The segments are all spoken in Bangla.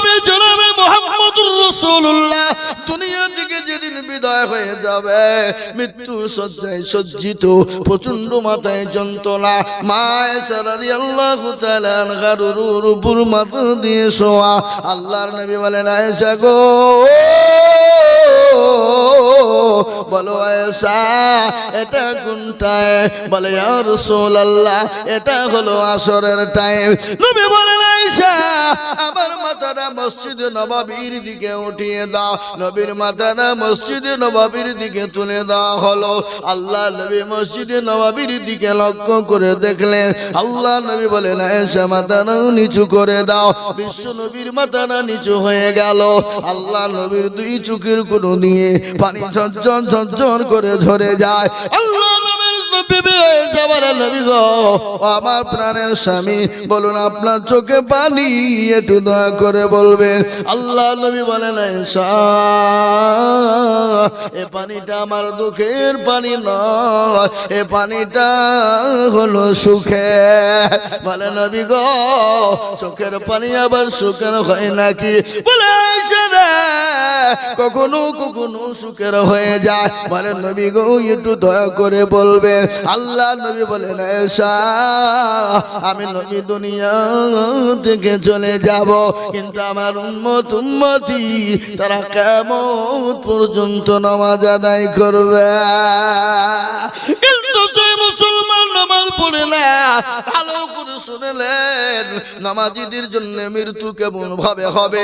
নবী জনাবে মোহাম্মদুর রসুল্লাহ দুনিয়া থেকে যেদিন বিদায় হয়ে যাবে, মৃত্যু সজ্জায় সজ্জিত প্রচণ্ড মাথায় যন্ত্রণা আল্লাহ নবী বলেন, আয়েশা গো বলো, আয়েশা, এটা কোনটায়? বলে আর সোল এটা হলো আসরের টাইম আমার মসজিদে নবাবির দিকে উঠিয়ে দাও। নবীর দিকে তুলে হলো। আল্লাহ নবী মসজিদে নবাবির দিকে লক্ষ্য করে দেখলেন। আল্লাহ নবী নিচু করে দাও। বিশ্ব নবীর মাথাটা নিচু হয়ে গেল। আল্লাহ নবীর দুই চোখের কোনো নিয়ে পানি ঝরঝর ঝরঝর করে ঝরে যায়। আল্লাহ নবী গো। আমার প্রাণের স্বামী বলুন আপনার চোখে পানি একটু দয়া করে বলবেন। আল্লাহ নবী বলেন "আয়েশা, এ পানিটা আমার দুঃখের পানি নয় এ পানিটা হলো সুখে। বলে নবী গো চোখের পানি আবার সুখের হয় নাকি? বলে "আয়েশা রে, কখনো কখনো সুখের হয়ে যায়। বলে নবী গো একটু দয়া করে বলবেন আল্লাহ নবী বলেন আমি নবী দুনিয়া থেকে চলে যাব, কিন্তু আমার উন্মত উন্মতি তারা কেমন পর্যন্ত নামাজ আদায় করবে? কিন্তু মুসলমান নামাজ পড়ে না, ভালো শুনেলেন জন্য মৃত্যু কেমন ভাবে হবে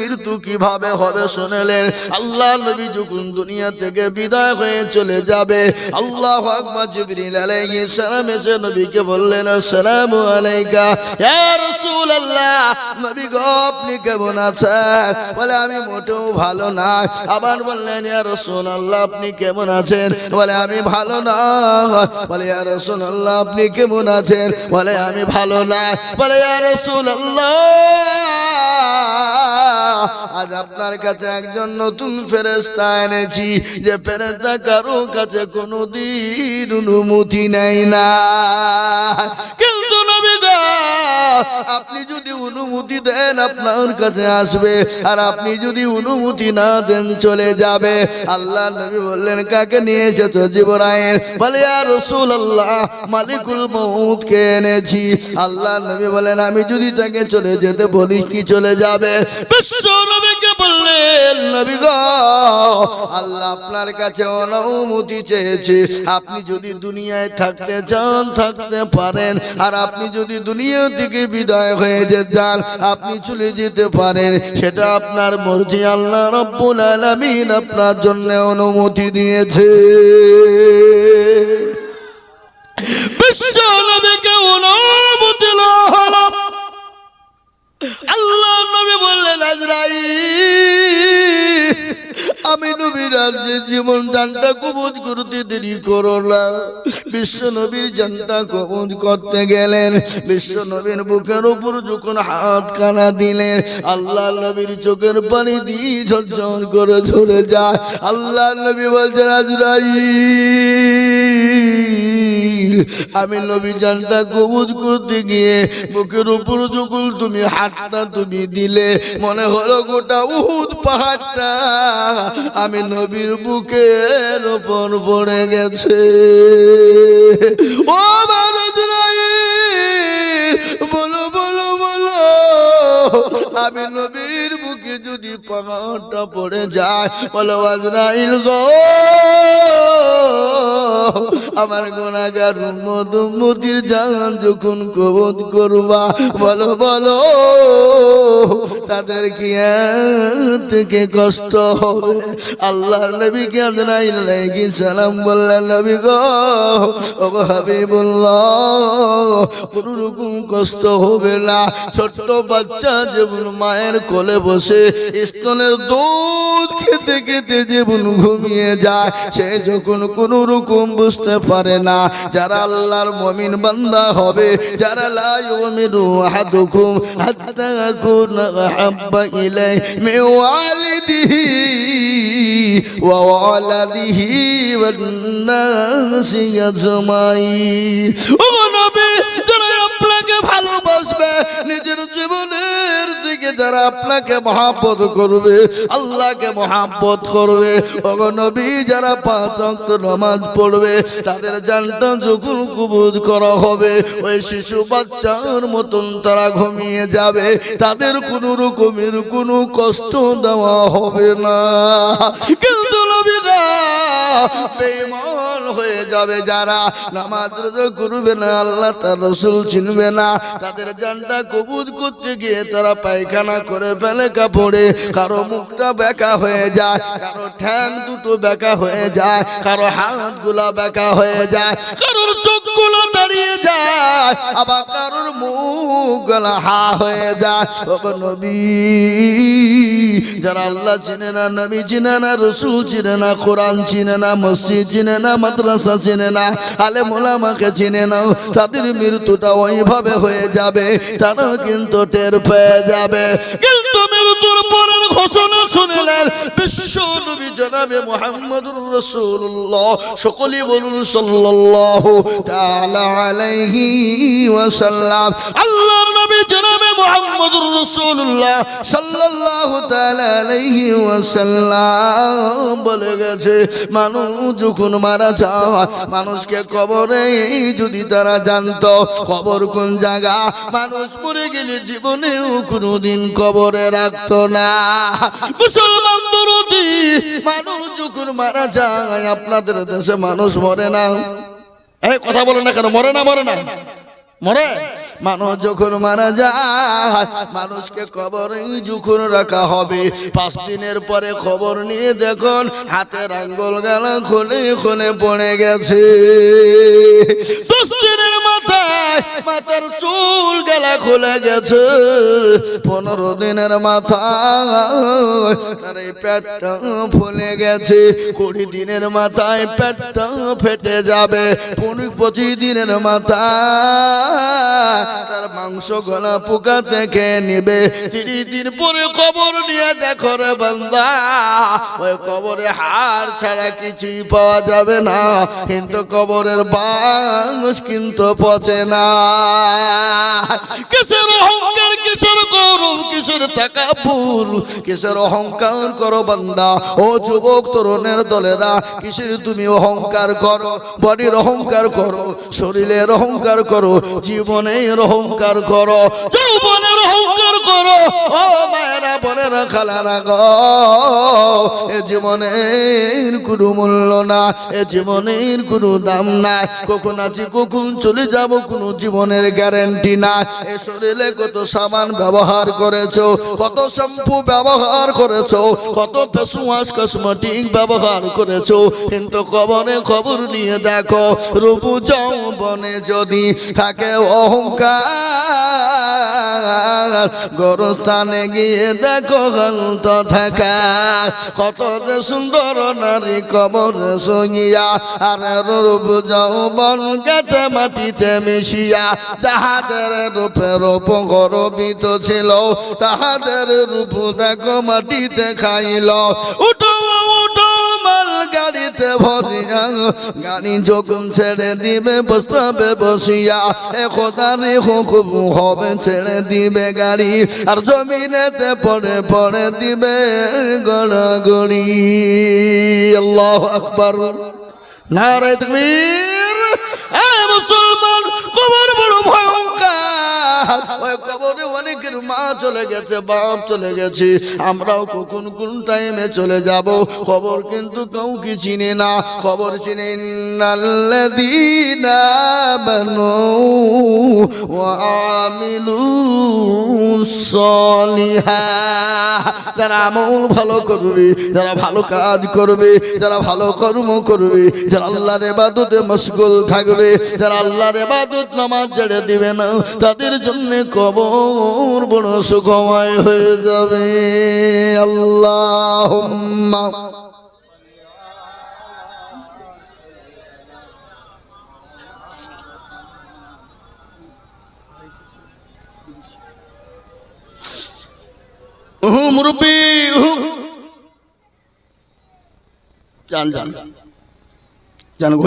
মৃত্যু কীভাবে হবে শুনেলেন? আল্লাহ নবী যখন দুনিয়া থেকে বিদায় হয়ে চলে যাবে, আল্লাহ নবীকে বললেন আলাইকা নবী গো, আপনি কেমন আছেন? বলে, আমি মোটেও ভালো না। আবার বললেন, ইয়া রাসূলুল্লাহ, আপনি কেমন আছেন? বলে, আমি ভালো না। বলে, ইয়া রাসূলুল্লাহ, আপনি কেমন আছেন? বলে আমি ভালো না। বলে আর রাসূলুল্লাহ! আজ আপনার কাছে একজন নতুন ফেরেস্তা এনেছি। যে ফেরেস্তা কারও কাছে কোনো দিন অনুমতি নেয় না। কিন্তু আপনি যদি অনুমতি দেন আপনার কাছে আসবে। আর আপনি যদি অনুমতি না দেন, চলে যাবে। আল্লাহ নবী বললেন, কাকে নিয়ে এসেছ জিবরাইল? বলে আর রসুল আল্লাহ মালিকুল মৌত কে এনেছি। আল্লাহ নবী বলেন, আমি যদি তাকে চলে যেতে বলি, কি চলে যাবে? বিশ্ব নবীকে বললেন আল্লাহ আপনার কাছে অনুমতি আপনি যদি দুনিয়ায় থাকতে চান, থাকতে পারেন। আর আপনি যদি দুনিয়া থেকে বিদায় হয়ে আপনি চলে যেতে পারেন। সেটা আপনার মর্জি। আল্লাহ রব্বুল আলামিন আপনার জন্য অনুমতি দিয়েছে। বিশ্ব নবীকে অনুমতি হলো আল্লাহ নবী বললেন আজরাই আমি নবীর রাজ্যে জীবন দানটা কবজ করতে দেরি করো না। বিশ্ব নবীর জানটা কবজ করতে গেলেন। বিশ্ব নবীর বুকের উপর যখন হাত কানা দিলেন আল্লাহ নবীর চোখের পানি দিয়ে ঝরঝর করে ঝরে যায়। আল্লাহ নবী বলছেন আজরাই আমি নবী জানটা কবুজ করতে গিয়ে বুকের উপর যখন তুমি হাতটা তুমি দিলে, মনে হলো গোটা উহুদ পাহাড়টা আমি নবীর বুকের উপর পড়ে গেছে। ও মানুষ বলো বলো বলো আমি নবীর বুকে যদি পাহাড়টা পড়ে যায়, বলো, আজরাইল গো, আমার গোনাগার মধুমতির জান যখন কবত করবা, বলো বলো, তাদের কি থেকে কষ্ট হবে? আল্লাহ নবী কে আজরাইল সালাম বললেন, নবী গো ও হাবিবুল্লাহ, কোনো রকম কষ্ট হবে না। ছোট্ট বাচ্চা যেমন মায়ের কোলে বসে স্তনের দুধ খেতে খেতে জীবন ঘুমিয়ে যায়। সে যখন কোনো রকম বুঝতে পারে না যারা আল্লাহর মমিন বান্দা হবে, যারা লাইমিনু হাদুকুম হাত্তা কুনা হাব্বা ইলাই মে নাসি আজমাইন ও নবী, যারা আপনাকে ভালোবাসবে, নিজের জীবনের যারা আপনাকে মহাব্বত করবে, আল্লাহকে মহাব্বত করবে নবী, যারা পাঁচ অক্ত নামাজ পড়বে, তাদের জানটা যখন কুবুজ করা হবে, ওই শিশু বাচ্চার মতন তারা ঘুমিয়ে যাবে, তাদের কোনো রকমের কোনো কষ্ট দেওয়া হবে না। কিন্তু নবীরা বেঈমান হয়ে যাবে যারা নামাজ করবে না, আল্লাহ তার রসুল চিনবে না। তাদের জানটা কবুজ করতে গিয়ে তারা পায়খানা করে ফেলে কাপড়ে। কারও মুখটা বেঁকা হয়ে যায়, কারও ঠ্যাং দুটো বেঁকা হয়ে যায়, কারও হাতগুলা বেঁকা হয়ে যায়, কারোর চোখগুলো দাঁড়িয়ে যায়, আবার কারোর মুখ গলা হা হয়ে যায়। ও নবী, যারা আল্লাহ চিনে না, নবী চিনে না, রসুল চিনে না, কোরআন চিনে না মসজিদ চিনে না, মাদ্রাসা চিনে না আলে মোলামাকে চিনে না তাদের মৃত্যুটা ওইভাবে হয়ে যাবে তারা কিন্তু টের পেয়ে যাবে। কিন্তু মৃত্যুর পরের ঘোষণা শুনলেন, বিশ্ব নবী জনাবে মোহাম্মদুর রসুল্লাহ সকলেই বলুন সাল্লাল্লাহু তাআলা আলাইহি ওয়াসাল্লাম। আল্লাহর নবী জনাবে মোহাম্মদুর রসুল্লাহ সাল্লাল্লাহু তাআলা আলাইহি ওয়াসাল্লাম বলে গেছে মানুষ যখন মারা যাওয়া, মানুষকে কবরে যদি তারা জানতো, কবর কোন জায়গা, মানুষ মরে গেলে জীবনেও কোনোদিন কবরে রাখত না। মুসলমান মানুষ যখন মারা যায়, আপনাদের দেশে মানুষ মরে না। এই কথা বলে না কেন? মরে না মরে না। মরে? মানুষ যখন মারা যায়, মানুষকে কবরে যখন রাখা হবে, পাঁচ দিনের পরে খবর নিয়ে দেখুন, হাতের আঙ্গুল গালা খুলে খুলে পড়ে গেছে। দশ দিনের মাথায় মাথার চুল গেলা খুলে গেছে। পনেরো দিনের মাথায় পেটটা ফুলে গেছে। কুড়ি দিনের মাথায় পেটটা ফেটে যাবে। পনেরো পঁচিশ দিনের মাথায় তার মাংস গলা পোকা থেকে নিবে। তিরিশ দিন পরে খবর নিয়ে দেখো রে বান্দা, ওই কবরে হাড় ছাড়া কিছুই পাওয়া যাবে না। কিন্তু কবরের বাংশ কিন্তু পচে না। কিসের অহংকার, কিসের গৌরব, কিসের তাকাবুর কিসের অহংকার করো বান্দা। ও যুবক তরুণের দলেরা, কিসের তুমি অহংকার করো? বডির অহংকার করো, শরীরের অহংকার করো জীবনের অহংকার করো। যৌবনের অহংকার করো। ও মায়েরা, বোনেরা, খালারা গো, এ জীবনের কোনো মূল্য না, এ জীবনের কোনো দাম নাই কখন আছি, কখন চলে যাব, কোনো জীবনের গ্যারান্টি না। এ শরীরে কত সামান ব্যবহার করেছ, কত শ্যাম্পু ব্যবহার করেছ, কত ফেস ওয়াশ কসমেটিক ব্যবহার করেছ। কিন্তু কবরে খবর নিয়ে দেখো, রূপ যৌবনে যদি থাকে অহংকার গরস্থানে গিয়ে দেখো গন্ত থাকা। কত যে সুন্দর নারী কবরে সঙ্গিয়া আর রূপ যৌবন গেছে মাটিতে মিশিয়া। তাহাদের রূপে রূপ গরবিত ছিল, তাহাদের রূপ দেখো মাটিতে খাইল। উঠো উঠো মাল গাড়িতে ভরিয়া, গাড়ি যখন ছেড়ে দিবে বসবে বসিয়া। একতারে হুকুম হবে ছেড়ে দিবে গাড়ি আর জমিনেতে পড়ে পড়ে দিবে গড়াগড়ি আল্লাহ আকবর। নারায় মুসলমান, কবর বড় ভয়ঙ্কর। অনেকের মা চলে গেছে, বাপ চলে গেছে। আমরাও কখন কোন টাইমে চলে যাব? খবর কিন্তু কাউকে চিনে না। খবর চিনে নাল্লাদিনা বানু আমিলু সলিহা। যারা আমল ভালো করবে, যারা ভালো কাজ করবে, যারা ভালো কর্ম করবে, যারা আল্লাহর এবাদতে মশগুল থাকবে, যারা আল্লাহর এবাদত নামাজ ছেড়ে দিবে না, তাদের জন্য কবর বড় সুখময় হয়ে যাবে। আল্লাহ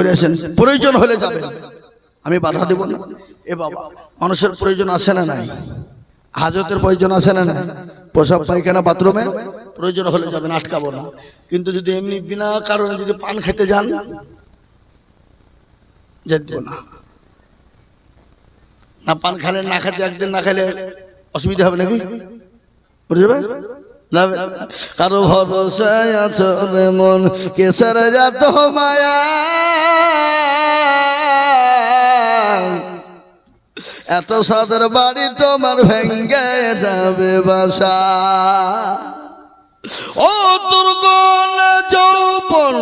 আসেন। প্রয়োজন হলে যাবেন। আমি বাধা দেব না। এ বাবা মানুষের প্রয়োজন আছে না নাই? হাজতের প্রয়োজন আছে না নাই? প্রসাব পায়খানা বাথরুমে? প্রয়োজন হলে যাবেন আটকাবো না। কিন্তু যদি এমনি বিনা কারণে যদি পান খেতে যান যেত না। না পান খালে না খেতে একদিন না খেলে অসুবিধা হবে নাকি? বুঝতে কারও ভরসায় আছো মন কেসার যাত মায়া। এত সাদের বাড়ি তোমার ভেঙ্গে যাবে বাসা। ও দুর্গন যৌবন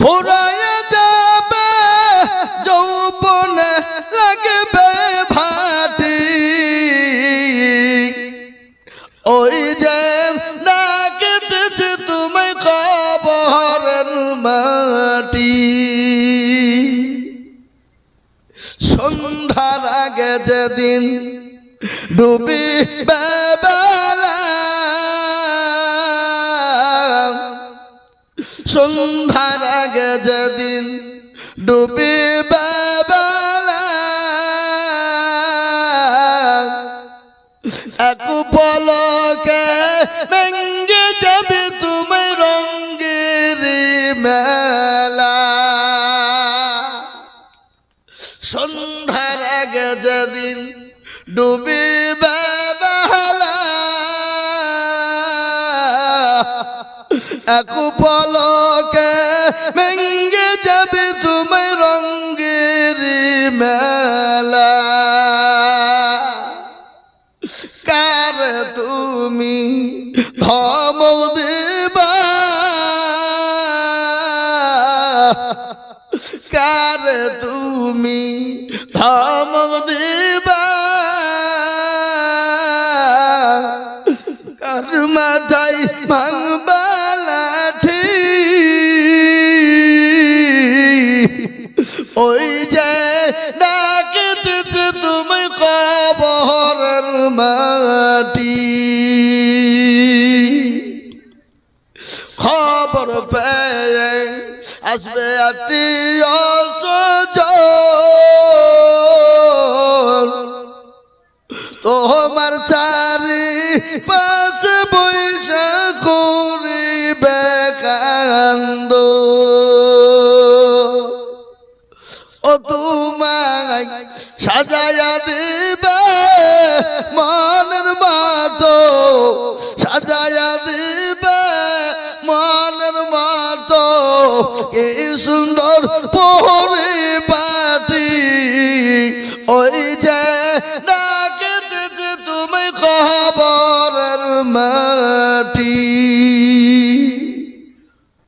ফুরাইয়া যাবে, যৌবনে লাগবে ভাটি। ওই যে ডাকেতেছে তুমি কবরের মাটি। সন্ধ্যার আগে যেদিন ডুবি সন্ধ্যার আগে যেদিন ডুবি বেলা এক পলকে সন্ধ্যার আগে যেদিন ডুবি বেলা এক পলকে ভেঙ্গে যাবে তুমি রঙ্গের মেলা। কার তুমি ধমক দেবা? কার তুমি ধমক দেবা। কার মাথায় ভাঙবা লাঠি। ওই যে ডাকিতেছে তুমি কবরের মাটি। আসবে তোমার চারি পাঁচ পয়সা করিবে কান্দ ও তোমায় সাজায়া কি সুন্দর পরিপাটি ওই যে তুমি খবরের মাটি।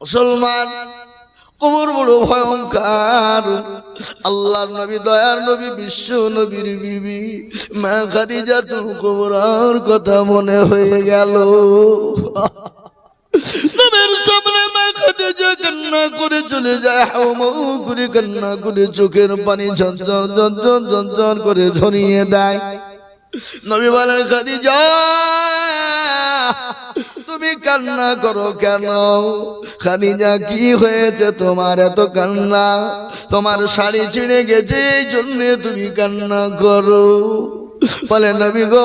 মুসলমান কবর বড় ভয়ঙ্কর। আল্লাহর নবী, দয়ার নবী, বিশ্ব নবীর বিবি। মা খাদিজা তোর কবরার কথা মনে হয়ে গেল। করে চলে করে কান্না করে চোখের পানি করে নবী তুমি কান্না করো কেন? খাদিজা, কি হয়েছে তোমার এত কান্না? তোমার শাড়ি ছিঁড়ে গেছে, এই জন্য তুমি কান্না করো। বলে, নবী গো,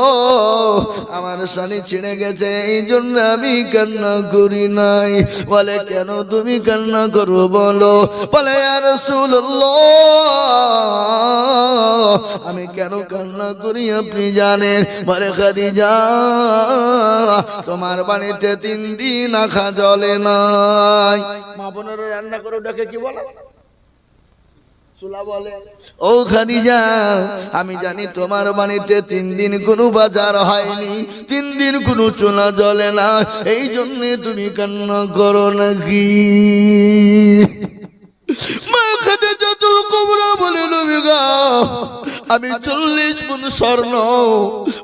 আমার শাড়ি ছিঁড়ে গেছে, এই জন্য আমি কান্না করি নাই। বলে, কেন তুমি কান্না করো বলো? বলে আর আমি কেন কান্না করি আপনি জানেন? বলে, খাদিজা, তোমার বাড়িতে তিন দিন আখা জলে নাই। মা বোনেরা রান্না করে ডাকে কি বলে? ও খাদিজা, আমি জানি তোমার বাড়িতে তিন দিন কোনো বাজার হয়নি, তিন দিন কোনো চুলা জ্বলে না, এই জন্য তুমি কান্না করো নাকি? মা খাদিজা তুল কুবরা বলে, নবী আমি চল্লিশ গুণ স্বর্ণ।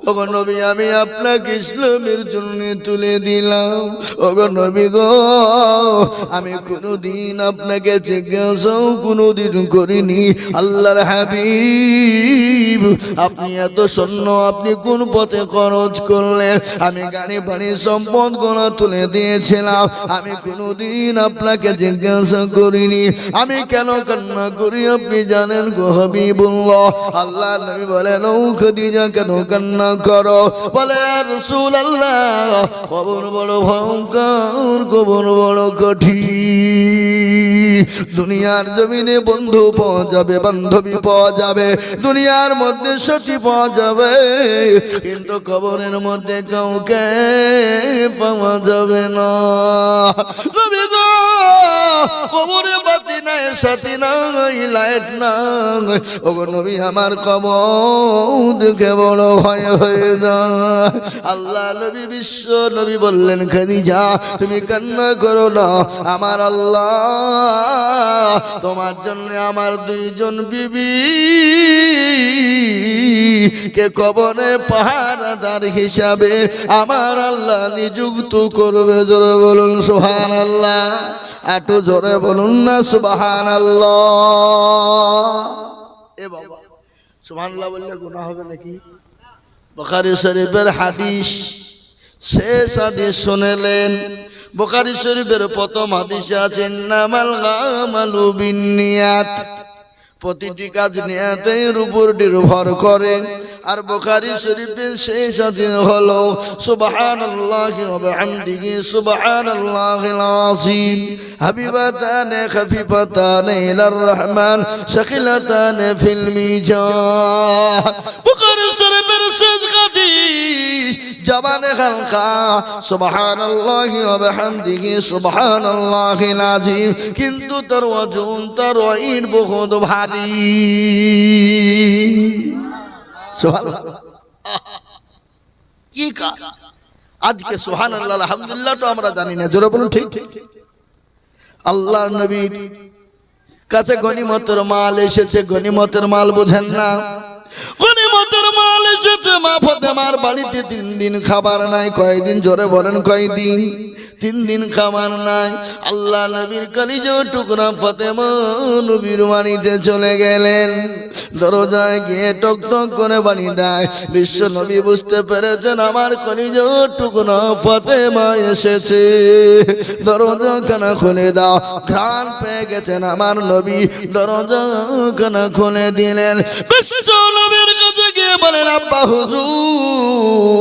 ওগো নবী, আমি আপনাকে ইসলামের জন্য তুলে দিলাম। ওগো নবী গো, আমি কোনোদিন আপনাকে জিজ্ঞাসাও কোনোদিন করিনি। আল্লাহর হাবিব, আপনি এত স্বর্ণ, আপনি কোন পথে খরচ করলেন? আমি গাড়ি বাড়ি সম্পদ গোনা তুলে দিয়েছিলাম। আমি কোনোদিন আপনাকে জিজ্ঞাসা করিনি। আমি কেন কান্না করি আপনি জানেন গো আল্লাহ আল্লাহ নবী বলেন ও খদিজা কেন কান্না করো? বলে রসুল আল্লাহ কবর বড় ভয়ঙ্কর কবর বড় কঠিন। দুনিয়ার জমিনে বন্ধু পাওয়া যাবে বান্ধবী পাওয়া যাবে দুনিয়ার মধ্যে সতী পাওয়া যাবে কিন্তু কবরের মধ্যে কাউকে পাওয়া যাবে না। নবী গো, কবরে বাতি নাই সাথী নাই লাইট নাই। ওগো নবী আমার কবর দেখে বড় ভয় হয়ে যায়। আল্লাহ নবী বিশ্ব নবী বললেন খাদিজা তুমি কান্না করো না আমার আল্লাহ তোমার জন্য আমার দুইজন বিবি কে কবরে পাহারাদার হিসাবে আমার আল্লাহ নিযুক্ত করবে। জোরে বলুন সুহান আল্লাহ একটু জোরে বলুন না সুবহান আল্লাহ বললে গুণা হবে নাকি? বখারি শরীফের হাদিস শেষ হাদিস শুনেলেন। বোখারি শরীফের প্রথম হাদিসে আছেন নামাল গামালু বিনিয়াত প্রতিটি কাজ নিয়াতের উপর নির্ভর করে। আর বোখারি শরীফের সেই সাথে হলো, সুবহানাল্লাহি ওয়া বিহামদিহি সুবহানাল্লাহিল আযীম। হাবিবাতান খাফিফাতান ইলার রহমান, শাকিলাতান ফিল মিজান বোখারি শরীফের শেষ হাদিস, জবানে হালকা সুবহানাল্লাহি ওয়া বিহামদিহি সুবহানাল্লাহিল আযীম। কিন্তু তার ওজন তার ওয়াইন বহুত ভারী। কি কাজ? আজকে আল্লাহ আলহামদুলিল্লাহ তো আমরা জানি না, জোরে বলুন ঠিক। আল্লাহ নবীর কাছে গনিমতের মাল এসেছে, গনিমতের মাল বোঝেন না। চলে গেলেন। দরজায় গিয়ে টক টক করে দেয়, বিশ্ব নবী বুঝতে পেরেছেন আমার কলিজ টুকরা ফতেমা এসেছে। দরজা খানা খুলে দাও, ঘ্রাণ পেয়ে গেছেন আমার নবী। দরজা খানা খুলে দিলেন। বিশ্ব নবীর কাছে গিয়ে বলেন, আব্বা হুজুর,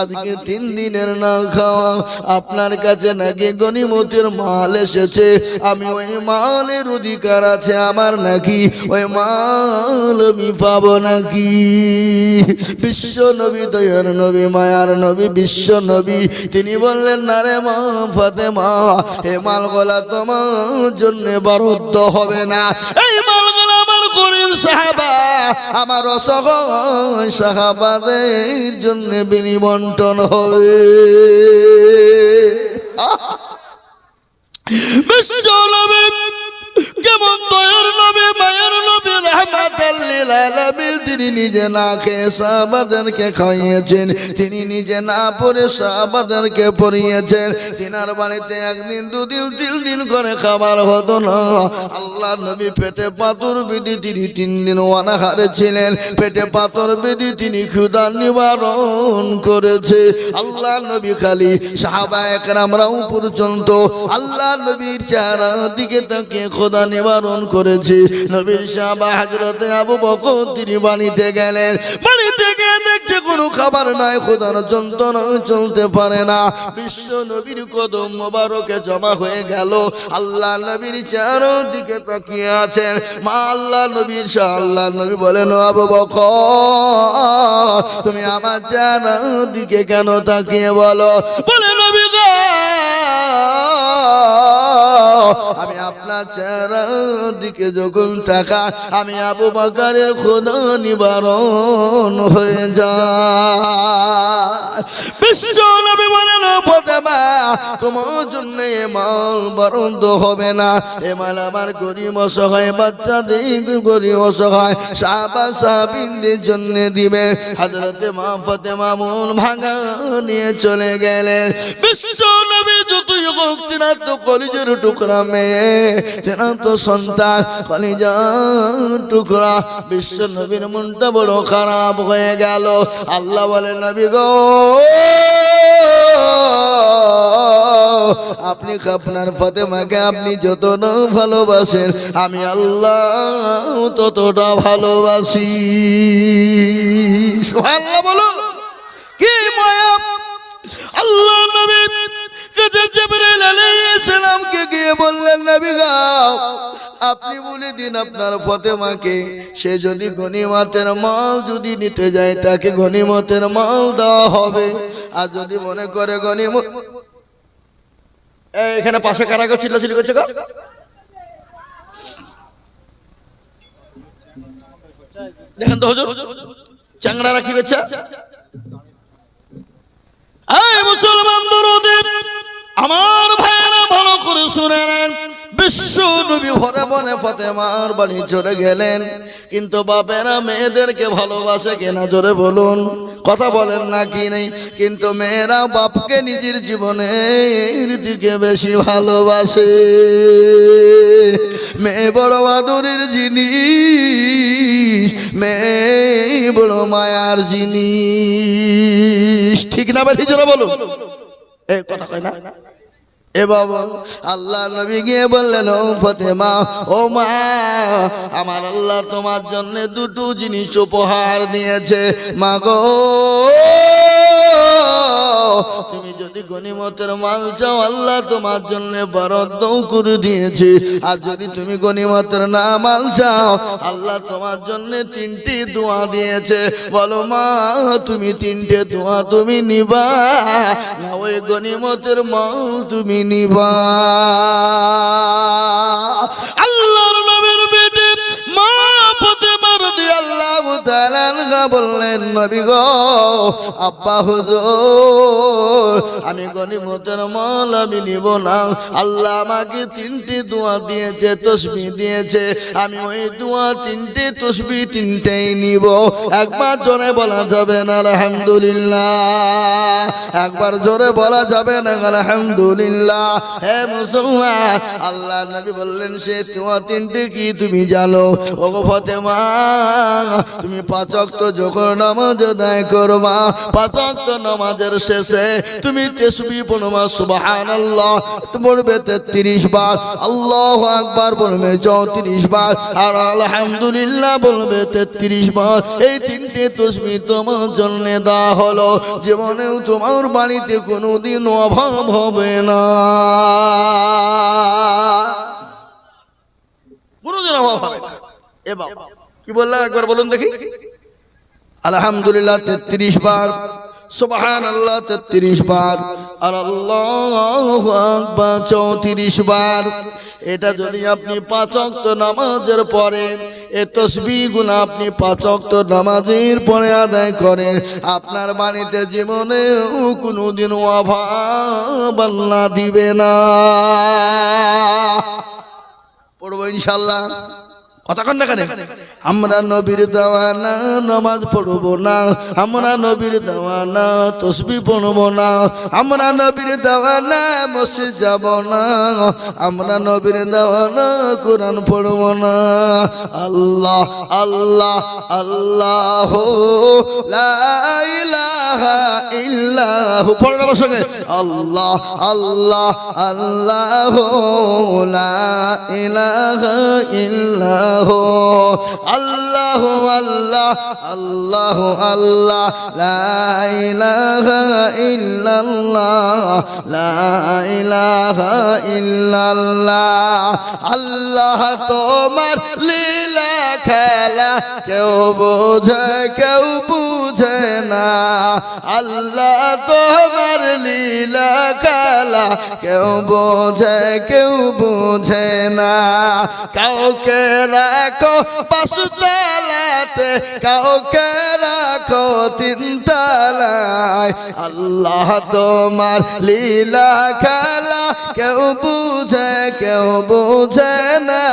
আজকে তিন দিনের না খাওয়া আপনার কাছে নাকি গনিমতের মাল এসেছে? আমি ওই মালের অধিকার আছে, আমার নাকি ওই মাল আমি পাবো নাকি? বিশ্ব নবী, দয়ার নবী, মায়ার নবী, বিশ্ব নবী, তিনি বললেন, না রে মা ফাতে মা এ মালগুলা তোমার জন্য বরাদ্দ হবে না। এই মালগুলা গরিব সাহাবা আমার সকল সাহাবাদের জন্য বিনিবন্টন হবে। বিশ্ব কেমন দয়ার মায়ের তিনি নিজে না খেয়ে খাইয়েছেন, তিনি নিজে না তিনার বাড়িতে একদিন, দুদিন, তিন দিন করে খাবার হতো না। আল্লাহ নবী পেটে পাথর বিধি তিনি তিন দিন অনাহারে ছিলেন। পেটে পাথর বিধি তিনি ক্ষুদা নিবারণ করেছে। আল্লাহ নবী খালি সাহাবা একরামরাও পর্যন্ত আল্লাহ নবীর চেহারা দিকে তাকে খোদা নিবারণ করেছে। নবীর সাহাবা হাজরতে আবু বকর তিনি বাড়িতে গেলেন। বাড়িতে গিয়ে দেখতে কোনো খাবার নাই, খোদার যন্ত্রণা চলতে পারে না। বিশ্ব নবীর কদম মোবারকে জমা হয়ে গেল। আল্লাহ নবীর চেহারা দিকে তাকিয়ে আছেন। মা আল্লাহ নবীর শাহ আল্লাহ নবী বলেন আবু বকর, তুমি আমার চেহারা দিকে কেন তাকিয়ে বলো? বলে, নবী গো আমি আপনার চেহারা দিকে যখন টাকা আমি আবু বাকারের খোদা নিবারণ হয়ে যা তোমার জন্য বরন্দ হবে না। এ মাল আমার গরিব অসহায় গরিব অসহায় সাহাবিনদের জন্য দিবে। হাজরতে মা ভাঙা নিয়ে চলে গেলেন। বিশ্ব নবী তো কলিজের টুকরা তো সন্তান টুকরা। বিশ্ব নবীর মনটা বড় খারাপ হয়ে গেল। আল্লাহ বলে, নবী গো, আপনি আপনার ফাতেমাকে আপনি যত না ভালোবাসেন, আমি আল্লাহ ততটা ভালোবাসি। সুবহানাল্লাহ বলো। কি মায়া? আল্লাহ নবী আপনি বলে দিন আপনার ফতেমাকে, সে যদি মাল যদি নিতে যায়, তাকে গনিমতের মাল দেওয়া হবে। আর যদি মনে করে এখানে পাশে কারা গো চিল্লাচিল্লি করছে গো? দেখেন মুসলমান আমার ভাইয়েরা ভালো করে শুনে নেন বিশ্ব নবী ভরে বনে ফতেমার বাড়ি চলে গেলেন। কিন্তু বাপেরা মেয়েদেরকে ভালোবাসে কেনা জোরে বলুন। কথা বলেন না কি নেই? কিন্তু মেয়েরা বাপকে নিজের জীবনের দিকে বেশি ভালোবাসে। মেয়ে বড় আদরের জিনিস, মেয়ে বড় মায়ার জিনিস। ঠিক না বেশি জোরে বলুন। এই কথা কয় না? এ বাবা, আল্লাহ নবী গিয়ে বললেন, ও ফতেমা, ও মা, আমার আল্লাহ তোমার জন্য দুটো জিনিস উপহার দিয়েছে। মা গো যদি গনিমতের মাল চাও, আল্লাহ তোমার জন্য বরাদ্দ করে দিয়েছে। আর যদি তুমি না মাল চাও, আল্লাহ তোমার জন্য তিনটি দোয়া দিয়েছে। বলো মা, তুমি তিনটে দোয়া তুমি নিবা। না, ওই গনিমতের মাল তুমি নিবা। আল্লাহর তাআলা বললেন, নবী গো, আব্বা হুজুর, আমি গনিমতের মাল আমি নিব না। আল্লাহ আমাকে তিনটি দোয়া দিয়েছে, তসবি দিয়েছে। আমি ওই দোয়া তিনটে, তসবি তিনটেই নিব। একবার জোরে বলা যাবে না, আলহামদুলিল্লাহ। একবার জোরে বলা যাবে না, আলহামদুলিল্লাহ। হে মুসলমান, আল্লাহ নবী বললেন, সে তোমার তিনটে কি তুমি জানো? ও গো ফতেমা, তুমি পাঁচক্ত যখন নামাজ আদায় করবা, পাঁচক্ত নামাজের শেষে তুমি তেসবি পড়বা, সুবহানাল্লাহ। পড়বে তেত্রিশ বার, আল্লাহ আকবার বলবে চৌত্রিশ বার, আর আলহামদুলিল্লাহ বলবে তেত্রিশ বার। এই তিনটে তসবি তোমার জন্য দেওয়া হলো। জীবনেও তোমার বাড়িতে কোনোদিন অভাব হবে না। কোনোদিন অভাব হবে না। এ বাবা। কি বললাম একবার বলুন দেখি। আলহামদুলিল্লাহ, তেত্রিশ বার। সুবহান আল্লাহ তেত্রিশ বার। আর আল্লাহ চৌত্রিশ বার। এটা যদি আপনি পাঁচ অক্ত নামাজের পরে, এ তসবি তসবিগুলো আপনি পাঁচ অক্ত নামাজের পরে আদায় করেন, আপনার বাড়িতে জীবনে কোনোদিন অভাব আল্লাহ দিবে না। পড়ব ইনশাল্লাহ কতক্ষণ না কেন? আমরা নবীর দেওয়ানা নামাজ পড়ব না। আমরা নবীর দেওয়ানা তসবি পড়ব না। আমরা নবীর দেওয়ানা মসজিদ যাব না। আমরা নবীর দেওয়ানা কোরআন পড়ব না। আল্লাহ আল্লাহ আল্লাহ লা ইলাহা ইল্লাহ। পড়ো আমার সঙ্গে। আল্লাহ আল্লাহ আল্লাহ লা ইলাহা ইল্লাহ। আল্লাহ তোমার লীলা খেলা কেউ বোঝে, কেউ বুঝে না। আল্লাহ তোমার লীলা খেলা কেউ বোঝে, কেউ বুঝে না। কাউকে রাখো পাঁচতলাতে কাউকে রাখো তিন তিনতলায় আল্লাহ তোমার লীলা খেলা কেউ বুঝে কেউ বুঝে না।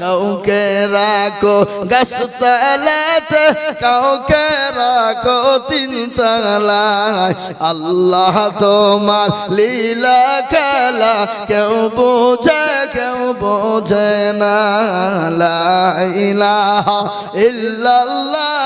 কাউকে রাখো গাছতলাতে কাউকে রাখো তিনতলায় আল্লাহ তোমার লীলা খেলা কেউ বোঝে কেউ বোঝে না। ইল্লাল্লাহ।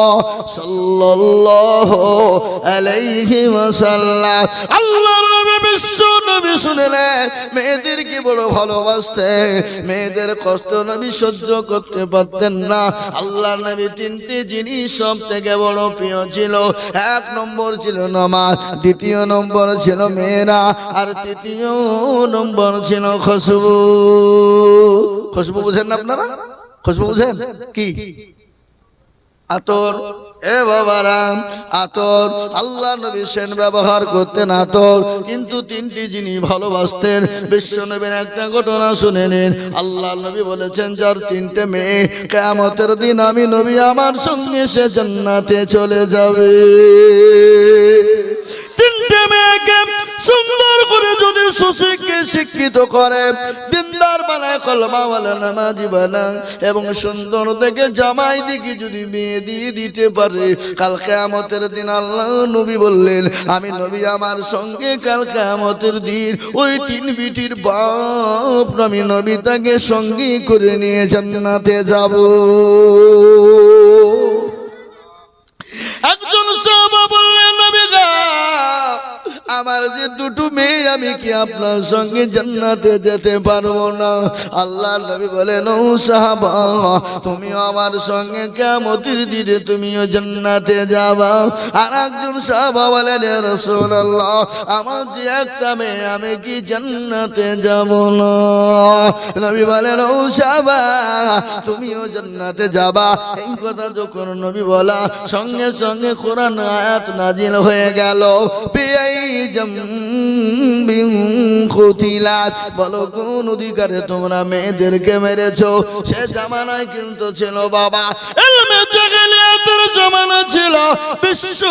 সাল্লাল্লাহু আলাইহি ওয়াসাল্লাম। আল্লাহর নবী বিশ্ব নবী শুনলেন, মেয়েদের কি বড় ভালোবাসতেন মেয়েদের কষ্ট নবী সহ্য করতে পারতেন না। আল্লাহ নবী তিনটি জিনিস সব থেকে বড় প্রিয় ছিল। এক নম্বর ছিল নামাজ, দ্বিতীয় নম্বর ছিল মেয়েরা, আর তৃতীয় নম্বর ছিল খুশবু খুশবু বুঝেন না আপনারা? খুশবু বুঝেন? কি? আতর। এ বাবারাম আতর। আল্লাহ নবী সেন ব্যবহার করতেন আতর। কিন্তু তিনটি যিনি ভালোবাসতেন, বিশ্ব নবীর একটা ঘটনা শুনে নিন। আল্লাহ নবী বলেছেন, যার তিনটে মেয়ে কেমতের দিন আমি নবী আমার সঙ্গে সে জান্নাতে চলে যাবে। তিনটে মেয়েকে সুন্দর করে যদি সুশিক্ষে শিক্ষিত করে, দিনদার বানায় কলমা বলে নামাজি এবং সুন্দর দেখে জামাই দিকে যদি বিয়ে দিয়ে দিতে পারে, কাল কেয়ামতের দিন আল্লাহ নবী বললেন, আমি নবী আমার সঙ্গে কাল কেয়ামতের দিন ওই তিন বিটির বাপ আমি নবী তাকে সঙ্গী করে নিয়ে জান্নাতে যাব। আমি কি আপনার সঙ্গে জান্নাতে যেতে পারব না? আল্লাহ নবী বলেন, ও সাহাবা, তুমি আমার সঙ্গে কেমতির দিনে তুমিও জান্নাতে যাবা। আর একজন সাহাবা বলেন রসুল্লাহ আমার যে একটা মেয়ে, আমি কি জান্নাতে যাব না? নবী বলেন, ও সাহাবা, তুমিও জান্নাতে যাবা। এই কথা যখন নবী বলা, সঙ্গে সঙ্গে কোরআন আয়াত নাজিল হয়ে গেল। পেয়াই জাম্বিন কুতিলাত। বলো, কোন অধিকারে তোমরা মেয়েদেরকে মেরেছো? সে জামানায় কিন্তু ছিল বাবা। এলমে জাহেলিয়াতের জামানা ছিল। বিশ্ব